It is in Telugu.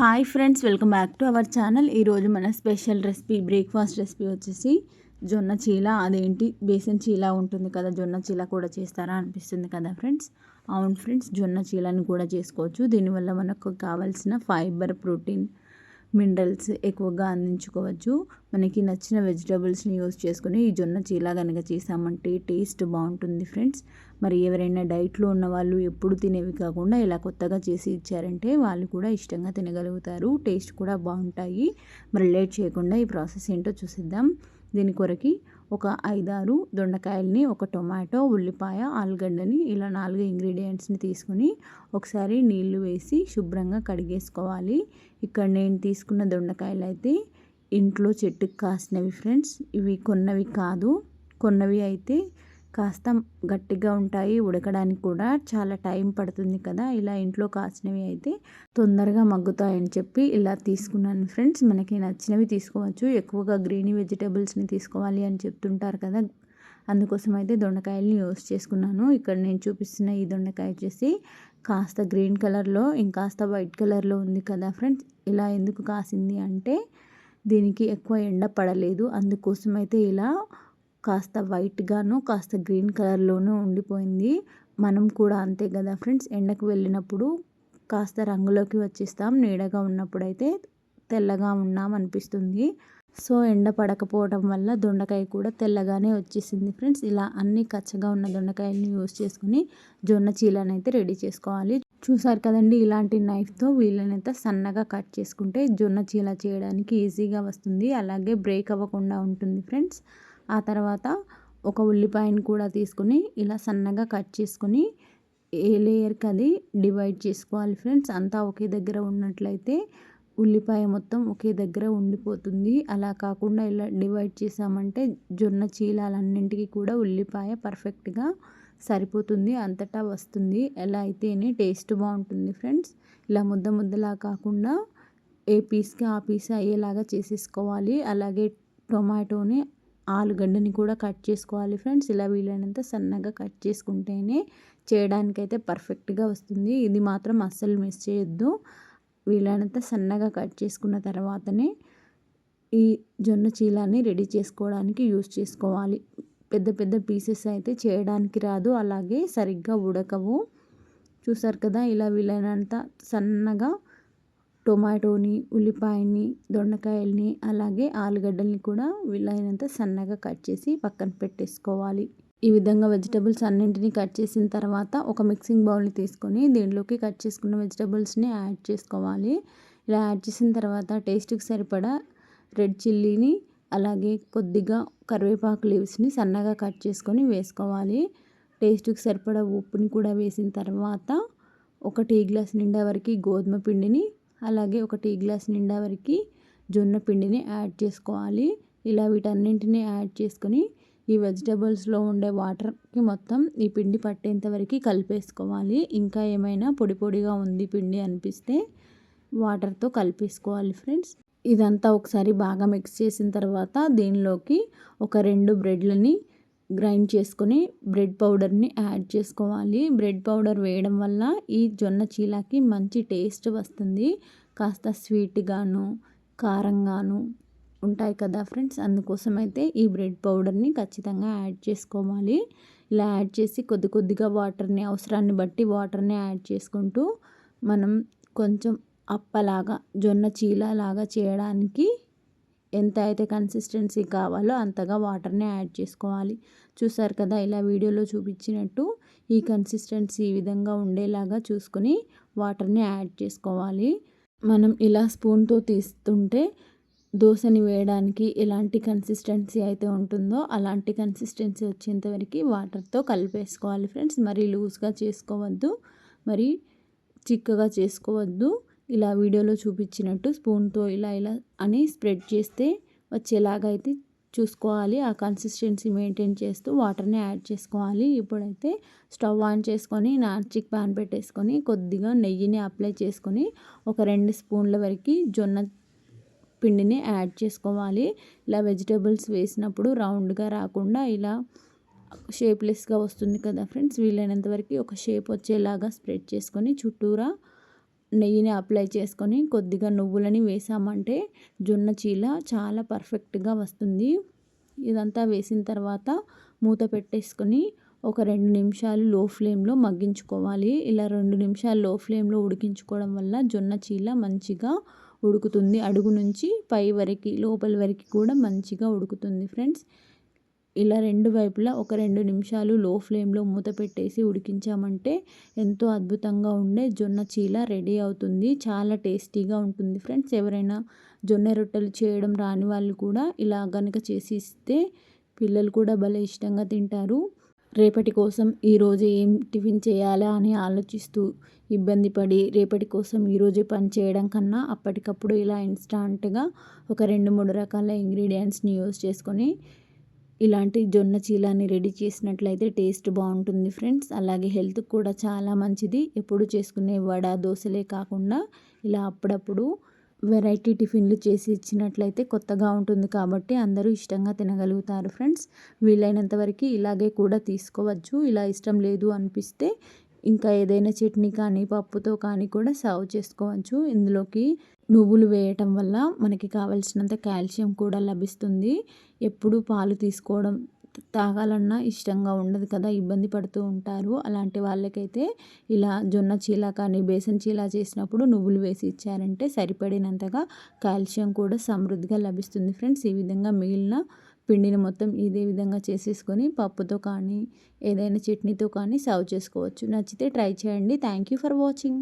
Hi friends welcome back to our channel ఈరోజు మన స్పెషల్ రెసిపీ బ్రేక్ఫాస్ట్ రెసిపీ వచ్చేసి జొన్న చీల. అదేంటి? బేసన్ చీల ఉంటుంది కదా జొన్న చీల కూడా చేస్తారా అనిపిస్తుంది కదా ఫ్రెండ్స్ అవును ఫ్రెండ్స్ జొన్న చీలని కూడా చేసుకోవచ్చు. దీనివల్ల మనకు కావాల్సిన ఫైబర్ ప్రోటీన్ మినరల్స్ ఎక్కువగా అందించుకోవచ్చు. మనకి నచ్చిన వెజిటబుల్స్ని యూస్ చేసుకుని ఈ జొన్న చీల కనుక చేసామంటే టేస్ట్ బాగుంటుంది ఫ్రెండ్స్. మరి ఎవరైనా డైట్లో ఉన్న వాళ్ళు ఎప్పుడు తినేవి కాకుండా ఇలా కొత్తగా చేసి ఇచ్చారంటే వాళ్ళు కూడా ఇష్టంగా తినగలుగుతారు. టేస్ట్ కూడా బాగుంటాయి. మరి లేట్ చేయకుండా ఈ ప్రాసెస్ ఏంటో చూసిద్దాం. దీని కొరకి ఒక ఐదారు దొండకాయల్ని ఒక టొమాటో ఉల్లిపాయ ఆలుగడ్డని ఇలా నాలుగు ఇంగ్రీడియంట్స్ని తీసుకుని ఒకసారి నీళ్ళు వేసి శుభ్రంగా కడిగేసుకోవాలి. ఇక్కడ నేను తీసుకున్న దొండకాయలు అయితే ఇంట్లో చెట్టుకు కాసినవి ఫ్రెండ్స్. ఇవి కొన్నవి కాదు. కొన్నవి అయితే కాస్త గట్టిగా ఉంటాయి ఉడకడానికి కూడా చాలా టైం పడుతుంది కదా. ఇలా ఇంట్లో కాసినవి అయితే తొందరగా మగ్గుతాయని చెప్పి ఇలా తీసుకున్నాను ఫ్రెండ్స్. మనకి నచ్చినవి తీసుకోవచ్చు. ఎక్కువగా గ్రీనీ వెజిటేబుల్స్ని తీసుకోవాలి అని చెప్తుంటారు కదా. అందుకోసం అయితే దొండకాయలని యూస్ చేసుకున్నాను. ఇక్కడ నేను చూపిస్తున్న ఈ దొండకాయ వచ్చేసి కాస్త గ్రీన్ కలర్లో ఇంకాస్త వైట్ కలర్లో ఉంది కదా ఫ్రెండ్స్. ఇలా ఎందుకు కాసింది అంటే దీనికి ఎక్కువ ఎండ పడలేదు. అందుకోసం అయితే ఇలా కాస్త వైట్గాను కాస్త గ్రీన్ కలర్లోనూ ఉండిపోయింది. మనం కూడా అంతే కదా ఫ్రెండ్స్? ఎండకు వెళ్ళినప్పుడు కాస్త రంగులోకి వచ్చేస్తాం. నీడగా ఉన్నప్పుడు అయితే తెల్లగా ఉన్నాం అనిపిస్తుంది. సో ఎండ పడకపోవడం వల్ల దొండకాయ కూడా తెల్లగానే వచ్చేసింది ఫ్రెండ్స్. ఇలా అన్ని కచ్చగా ఉన్న దొండకాయలను యూస్ చేసుకుని జొన్న చీలని అయితే రెడీ చేసుకోవాలి. చూసారు కదండి ఇలాంటి నైఫ్తో వీళ్ళనైతే సన్నగా కట్ చేసుకుంటే జొన్న చీల చేయడానికి ఈజీగా వస్తుంది. అలాగే బ్రేక్ అవ్వకుండా ఉంటుంది ఫ్రెండ్స్. ఆ తర్వాత ఒక ఉల్లిపాయను కూడా తీసుకుని ఇలా సన్నగా కట్ చేసుకుని ఏ లేయర్కి అది డివైడ్ చేసుకోవాలి ఫ్రెండ్స్. అంతా ఒకే దగ్గర ఉన్నట్లయితే ఉల్లిపాయ మొత్తం ఒకే దగ్గర ఉండిపోతుంది. అలా కాకుండా ఇలా డివైడ్ చేసామంటే జొన్న చీలాలన్నింటికి కూడా ఉల్లిపాయ పర్ఫెక్ట్గా సరిపోతుంది. అంతటా వస్తుంది. ఎలా అయితేనే టేస్ట్ బాగుంటుంది ఫ్రెండ్స్. ఇలా ముద్ద ముద్దలా కాకుండా ఏ పీస్కి ఆ పీస్ అయ్యేలాగా చేసేసుకోవాలి. అలాగే టొమాటోని ఆలుగడ్డని కూడా కట్ చేసుకోవాలి ఫ్రెండ్స్. ఇలా వీలైనంత సన్నగా కట్ చేసుకుంటేనే చేయడానికైతే పర్ఫెక్ట్గా వస్తుంది. ఇది మాత్రం అస్సలు మిస్ చేయొద్దు. వీలైనంత సన్నగా కట్ చేసుకున్న తర్వాతనే ఈ జొన్న చీలాన్ని రెడీ చేసుకోవడానికి యూస్ చేసుకోవాలి. పెద్ద పెద్ద పీసెస్ అయితే చేయడానికి రాదు. అలాగే సరిగ్గా ఉడకవు. చూసారు కదా ఇలా వీలైనంత సన్నగా టొమాటోని ఉల్లిపాయని దొండకాయల్ని అలాగే ఆలుగడ్డల్ని కూడా వీలైనంత సన్నగా కట్ చేసి పక్కన పెట్టేసుకోవాలి. ఈ విధంగా వెజిటబుల్స్ అన్నింటినీ కట్ చేసిన తర్వాత ఒక మిక్సింగ్ బౌల్ని తీసుకొని దీంట్లోకి కట్ చేసుకున్న వెజిటబుల్స్ని యాడ్ చేసుకోవాలి. ఇలా యాడ్ చేసిన తర్వాత టేస్ట్కి సరిపడా రెడ్ చిల్లీని అలాగే కొద్దిగా కరివేపాకు లీవ్స్ని సన్నగా కట్ చేసుకొని వేసుకోవాలి. టేస్ట్కి సరిపడా ఉప్పుని కూడా వేసిన తర్వాత ఒక టీ గ్లాస్ నిండా వరకు గోధుమ పిండిని అలాగే ఒక టీ గ్లాస్ నిండా వరకు జొన్న పిండిని యాడ్ చేసుకోవాలి. ఇలా వీటన్నింటినీ యాడ్ చేసుకొని ఈ వెజిటబుల్స్లో ఉండే వాటర్కి మొత్తం ఈ పిండి పట్టేంత వరకు కలిపేసుకోవాలి. ఇంకా ఏమైనా పొడి పొడిగా ఉంది పిండి అనిపిస్తే వాటర్తో కలిపేసుకోవాలి ఫ్రెండ్స్. ఇదంతా ఒకసారి బాగా మిక్స్ చేసిన తర్వాత దీనిలోకి ఒక రెండు బ్రెడ్లని గ్రైండ్ చేసుకొని బ్రెడ్ పౌడర్ని యాడ్ చేసుకోవాలి. బ్రెడ్ పౌడర్ వేయడం వల్ల ఈ జొన్న చీలాకి మంచి టేస్ట్ వస్తుంది. కాస్త స్వీట్గాను కారంగాను ఉంటాయి కదా ఫ్రెండ్స్. అందుకోసం అయితే ఈ బ్రెడ్ పౌడర్ని ఖచ్చితంగా యాడ్ చేసుకోవాలి. ఇలా యాడ్ చేసి కొద్ది కొద్దిగా వాటర్ని అవసరాన్ని బట్టి వాటర్ని యాడ్ చేసుకుంటూ మనం కొంచెం అప్పలాగా జొన్న చీలలాగా చేయడానికి ఎంత అయితే కన్సిస్టెన్సీ కావాలో అంతగా వాటర్ని యాడ్ చేసుకోవాలి. చూసారు కదా ఇలా వీడియోలో చూపించినట్టు ఈ కన్సిస్టెన్సీ ఈ విధంగా ఉండేలాగా చూసుకొని వాటర్ని యాడ్ చేసుకోవాలి. మనం ఇలా స్పూన్తో తీస్తుంటే దోశని వేయడానికి ఎలాంటి కన్సిస్టెన్సీ అయితే ఉంటుందో అలాంటి కన్సిస్టెన్సీ వచ్చేంతవరకు వాటర్తో కలిపేసుకోవాలి ఫ్రెండ్స్ మరీ లూజ్గా చేసుకోవద్దు మరి చిక్కగా చేసుకోవద్దు. ఇలా వీడియోలో చూపించినట్టు స్పూన్తో ఇలా ఇలా అని స్ప్రెడ్ చేస్తే వచ్చేలాగా అయితే చూసుకోవాలి. ఆ కన్సిస్టెన్సీ మెయింటైన్ చేస్తూ వాటర్ని యాడ్ చేసుకోవాలి. ఇప్పుడైతే స్టవ్ ఆన్ చేసుకొని నార్చిక్ ప్యాన్ పెట్టేసుకొని కొద్దిగా నెయ్యిని అప్లై చేసుకొని ఒక రెండు స్పూన్ల వరకు జొన్న పిండిని యాడ్ చేసుకోవాలి. ఇలా వెజిటేబుల్స్ వేసినప్పుడు రౌండ్గా రాకుండా ఇలా షేప్లెస్గా వస్తుంది కదా ఫ్రెండ్స్ వీలైనంత వరకు ఒక షేప్ వచ్చేలాగా స్ప్రెడ్ చేసుకొని చుట్టూరా నెయ్యిని అప్లై చేసుకొని కొద్దిగా నువ్వులని వేసామంటే జొన్న చీల చాలా పర్ఫెక్ట్గా వస్తుంది. ఇదంతా వేసిన తర్వాత మూత పెట్టేసుకొని ఒక రెండు నిమిషాలు లో ఫ్లేమ్లో మగ్గించుకోవాలి. ఇలా రెండు నిమిషాలు లో ఫ్లేమ్లో ఉడికించుకోవడం వల్ల జొన్న చీల మంచిగా ఉడుకుతుంది. అడుగు నుంచి పై వరకు లోపల వరకు కూడా మంచిగా ఉడుకుతుంది ఫ్రెండ్స్. ఇలా రెండు వైపులా ఒక రెండు నిమిషాలు లో ఫ్లేమ్లో మూత పెట్టేసి ఉడికించామంటే ఎంతో అద్భుతంగా ఉండే జొన్న చీల రెడీ అవుతుంది. చాలా టేస్టీగా ఉంటుంది ఫ్రెండ్స్. ఎవరైనా జొన్న రొట్టెలు చేయడం రాని వాళ్ళు కూడా ఇలా కనుక చేసి ఇస్తే పిల్లలు కూడా భలే ఇష్టంగా తింటారు. రేపటి కోసం ఈరోజు ఏం టిఫిన్ చేయాలా అని ఆలోచిస్తూ ఇబ్బంది పడి రేపటి కోసం ఈరోజు పని చేయడం కన్నా అప్పటికప్పుడు ఇలా ఇన్స్టాంట్గా ఒక రెండు మూడు రకాల ఇంగ్రీడియంట్స్ని యూస్ చేసుకొని ఇలాంటి జొన్న చీలాని రెడీ చేసినట్లయితే టేస్ట్ బాగుంటుంది ఫ్రెండ్స్. అలాగే హెల్త్కి కూడా చాలా మంచిది. ఎప్పుడు చేసుకునే వడ దోశలే కాకుండా ఇలా అప్పుడప్పుడు వెరైటీ టిఫిన్లు చేసి ఇచ్చినట్లయితే కొత్తగా ఉంటుంది కాబట్టి అందరూ ఇష్టంగా తినగలుగుతారు ఫ్రెండ్స్. వీలైనంత వరకు ఇలాగే కూడా తీసుకోవచ్చు. ఇలా ఇష్టం లేదు అనిపిస్తే ఇంకా ఏదైనా చట్నీ కానీ పప్పుతో కానీ కూడా సర్వ్ చేసుకోవచ్చు. ఇందులోకి నువ్వులు వేయటం వల్ల మనకి కావలసినంత కాల్షియం కూడా లభిస్తుంది. ఎప్పుడు పాలు తీసుకోవడం తాగాలన్నా ఇష్టంగా ఉండదు కదా ఇబ్బంది పడుతూ ఉంటారు. అలాంటి వాళ్ళకైతే ఇలా జొన్న చీల కానీ బేసన్ చీల చేసినప్పుడు నువ్వులు వేసి ఇచ్చారంటే సరిపడినంతగా కాల్షియం కూడా సమృద్ధిగా లభిస్తుంది. ఫ్రెండ్స్ ఈ విధంగా మిగిలిన పిండిని మొత్తం ఇదే విధంగా చేసేసుకొని పప్పుతో కానీ ఏదైనా చట్నీతో కానీ సర్వ్ చేసుకోవచ్చు. నచ్చితే ట్రై చేయండి. Thank you for watching